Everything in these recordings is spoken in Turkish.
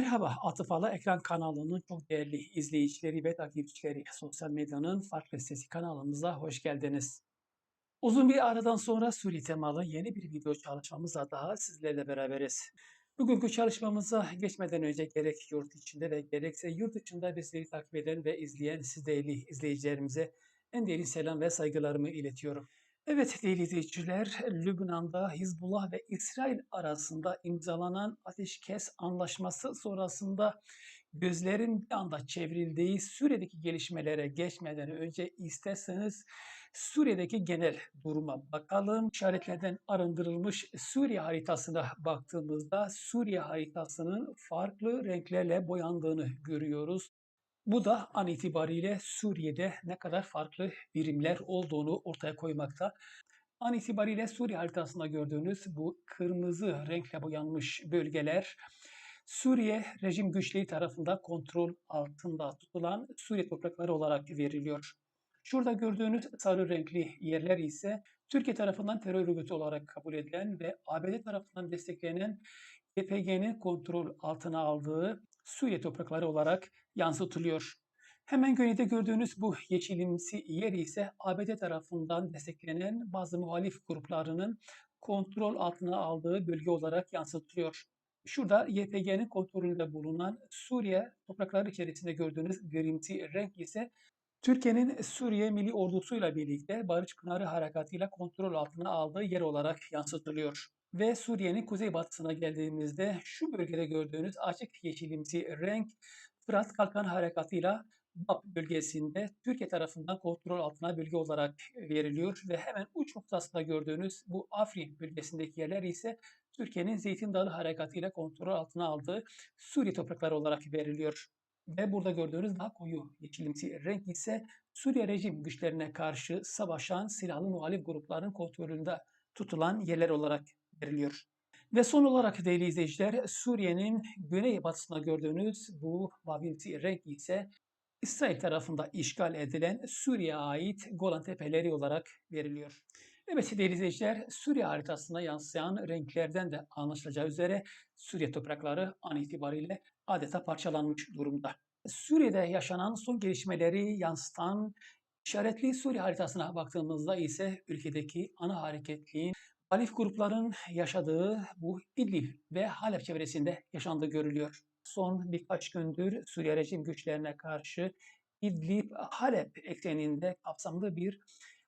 Merhaba, Atıfalı Ekran kanalının çok değerli izleyicileri ve takipçileri. Sosyal medyanın farklı sesi kanalımıza hoş geldiniz. Uzun bir aradan sonra Suriye temalı yeni bir video çalışmamızla daha sizlerle beraberiz. Bugünkü çalışmamıza geçmeden önce gerek yurt içinde ve gerekse yurt dışında bizleri takip eden ve izleyen siz değerli izleyicilerimize en derin selam ve saygılarımı iletiyorum. Evet değerli izleyiciler, Lübnan'da Hizbullah ve İsrail arasında imzalanan ateşkes anlaşması sonrasında gözlerin bir anda çevrildiği Suriye'deki gelişmelere geçmeden önce isterseniz Suriye'deki genel duruma bakalım. İşaretlerden arındırılmış Suriye haritasına baktığımızda Suriye haritasının farklı renklerle boyandığını görüyoruz. Bu da an itibariyle Suriye'de ne kadar farklı birimler olduğunu ortaya koymakta. An itibariyle Suriye haritasında gördüğünüz bu kırmızı renkle boyanmış bölgeler Suriye rejim güçleri tarafından kontrol altında tutulan Suriye toprakları olarak veriliyor. Şurada gördüğünüz sarı renkli yerler ise Türkiye tarafından terör örgütü olarak kabul edilen ve ABD tarafından desteklenen YPG'nin kontrol altına aldığı Suriye toprakları olarak yansıtılıyor. Hemen güneyde gördüğünüz bu yeşilimsi yer ise ABD tarafından desteklenen bazı muhalif gruplarının kontrol altına aldığı bölge olarak yansıtılıyor. Şurada YPG'nin kontrolünde bulunan Suriye toprakları içerisinde gördüğünüz grimsi renk ise Türkiye'nin Suriye Milli Ordusu'yla birlikte Barış Pınarı Harekatı'yla kontrol altına aldığı yer olarak yansıtılıyor. Ve Suriye'nin kuzeybatısına geldiğimizde şu bölgede gördüğünüz açık yeşilimsi renk Fırat Kalkan Harekatı'yla BAP bölgesinde Türkiye tarafından kontrol altına bölge olarak veriliyor ve hemen uç noktasında gördüğünüz bu Afrin bölgesindeki yerler ise Türkiye'nin Zeytin Dağı Harekatı'yla kontrol altına aldığı Suriye toprakları olarak veriliyor. Ve burada gördüğünüz daha koyu yeşilimsi renk ise Suriye rejim güçlerine karşı savaşan silahlı muhalif grupların kontrolünde tutulan yerler olarak veriliyor. Ve son olarak değerli izleyiciler Suriye'nin güneybatısında gördüğünüz bu mavimsi renk ise İsrail tarafında işgal edilen Suriye'ye ait Golan Tepeleri olarak veriliyor. Evet değerli izleyiciler Suriye haritasına yansıyan renklerden de anlaşılacağı üzere Suriye toprakları an itibariyle adeta parçalanmış durumda. Suriye'de yaşanan son gelişmeleri yansıtan işaretli Suriye haritasına baktığımızda ise ülkedeki ana hareketliğin Muhalif grupların yaşadığı bu İdlib ve Halep çevresinde yaşandığı görülüyor. Son birkaç gündür Suriye rejim güçlerine karşı İdlib, Halep ekseninde kapsamlı bir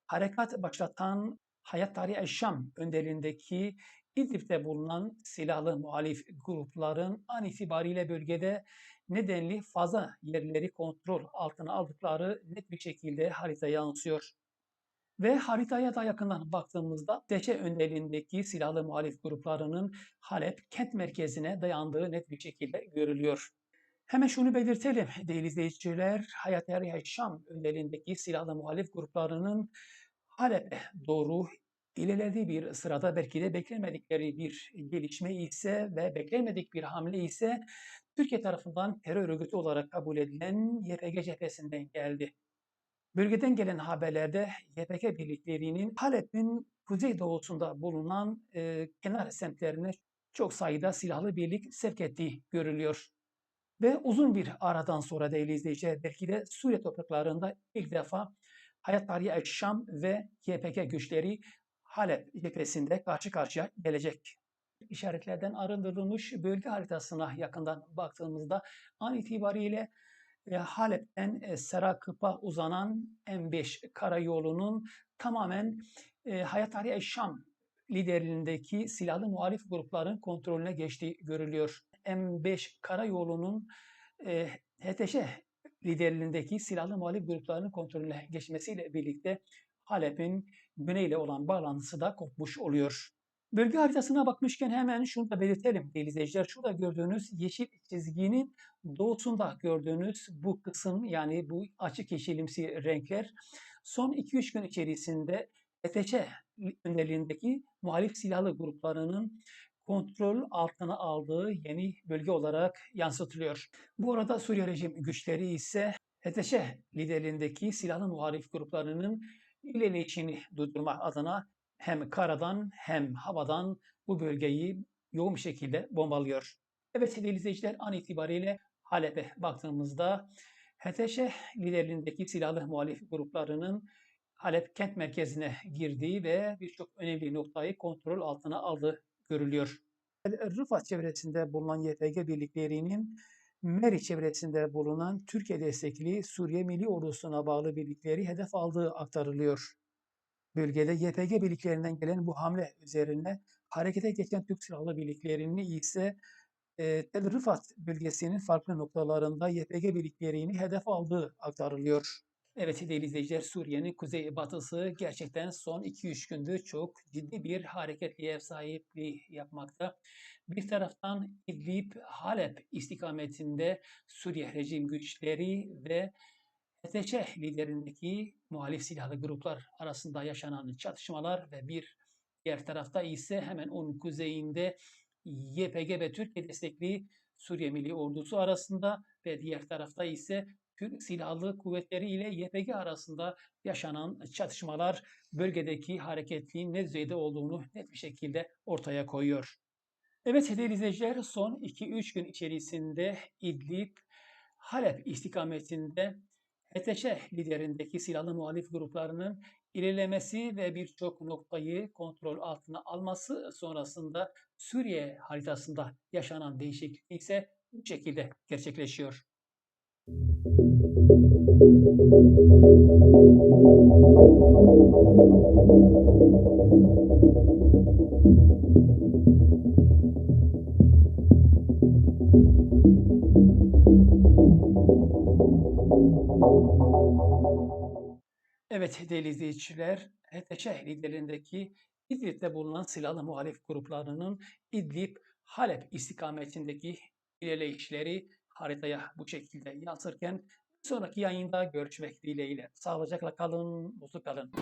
harekat başlatan Hayat Tarihi Eşşam önderliğindeki İdlib'de bulunan silahlı muhalif grupların an itibariyle bölgede nedenli fazla yerleri kontrol altına aldıkları net bir şekilde haritaya yansıyor. Ve haritaya da yakından baktığımızda Deçe önderliğindeki silahlı muhalif gruplarının Halep kent merkezine dayandığı net bir şekilde görülüyor. Hemen şunu belirtelim değerli izleyiciler, Hayat Eriye Şam önderliğindeki silahlı muhalif gruplarının Halep'e doğru ilerlediği bir sırada belki de beklemedikleri bir gelişme ise ve beklemedik bir hamle ise Türkiye tarafından terör örgütü olarak kabul edilen YPG cephesinden geldi. Bölgeden gelen haberlerde YPG birliklerinin Halep'in kuzeydoğusunda bulunan e, kenar semtlerine çok sayıda silahlı birlik sevk ettiği görülüyor. Ve uzun bir aradan sonra değerli izleyiciler belki de Suriye topraklarında ilk defa Hayat Tarihi El-Şam ve YPG güçleri Halep cephesinde karşı karşıya gelecek. İşaretlerden arındırılmış bölge haritasına yakından baktığımızda an itibariyle e, Halep'ten e, Serakıp'a uzanan M5 karayolunun tamamen e, Hayat Tarihi Şam liderliğindeki silahlı muhalif grupların kontrolüne geçtiği görülüyor. M5 karayolunun HTŞ liderliğindeki silahlı muhalif grupların kontrolüne geçmesiyle birlikte Halep'in güneyle olan bağlantısı da kopmuş oluyor. Bölge haritasına bakmışken hemen şunu da belirtelim değerli izleyiciler. Şurada gördüğünüz yeşil çizginin doğusunda gördüğünüz bu kısım yani bu açık yeşilimsi renkler son 2-3 gün içerisinde ETÇ önderliğindeki muhalif silahlı gruplarının kontrol altına aldığı yeni bölge olarak yansıtılıyor. Bu arada Suriye rejim güçleri ise HTŞ liderliğindeki silahlı muhalif gruplarının ilerleyişini durdurmak adına hem karadan hem havadan bu bölgeyi yoğun bir şekilde bombalıyor. Evet sevgili izleyiciler an itibariyle Halep'e baktığımızda HTŞ liderliğindeki silahlı muhalif gruplarının Halep kent merkezine girdiği ve birçok önemli noktayı kontrol altına aldığı görülüyor. Rıfat çevresinde bulunan YPG birliklerinin Meri çevresinde bulunan Türkiye destekli Suriye Milli Ordusu'na bağlı birlikleri hedef aldığı aktarılıyor. Bölgede YPG birliklerinden gelen bu hamle üzerine harekete geçen Türk Silahlı Birliklerini ise e, Tel Rifat bölgesinin farklı noktalarında YPG birliklerini hedef aldığı aktarılıyor. Evet değerli izleyiciler Suriye'nin kuzey batısı gerçekten son 2-3 gündür çok ciddi bir hareketliğe ev sahipliği yapmakta. Bir taraftan İdlib, Halep istikametinde Suriye rejim güçleri ve HTŞ liderindeki muhalif silahlı gruplar arasında yaşanan çatışmalar ve bir diğer tarafta ise hemen onun kuzeyinde YPG ve Türkiye destekli Suriye Milli Ordusu arasında ve diğer tarafta ise Türk Silahlı Kuvvetleri ile YPG arasında yaşanan çatışmalar bölgedeki hareketliğin ne düzeyde olduğunu net bir şekilde ortaya koyuyor. Evet değerli izleyiciler son 2-3 gün içerisinde İdlib, Halep istikametinde HTŞ liderindeki silahlı muhalif gruplarının ilerlemesi ve birçok noktayı kontrol altına alması sonrasında Suriye haritasında yaşanan değişiklik ise bu şekilde gerçekleşiyor. Evet değerli izleyiciler, HTŞ liderliğindeki İdlib'de bulunan silahlı muhalif gruplarının İdlib, Halep istikametindeki ilerleyişleri haritaya bu şekilde yansırken bir sonraki yayında görüşmek dileğiyle. Sağlıcakla kalın, mutlu kalın.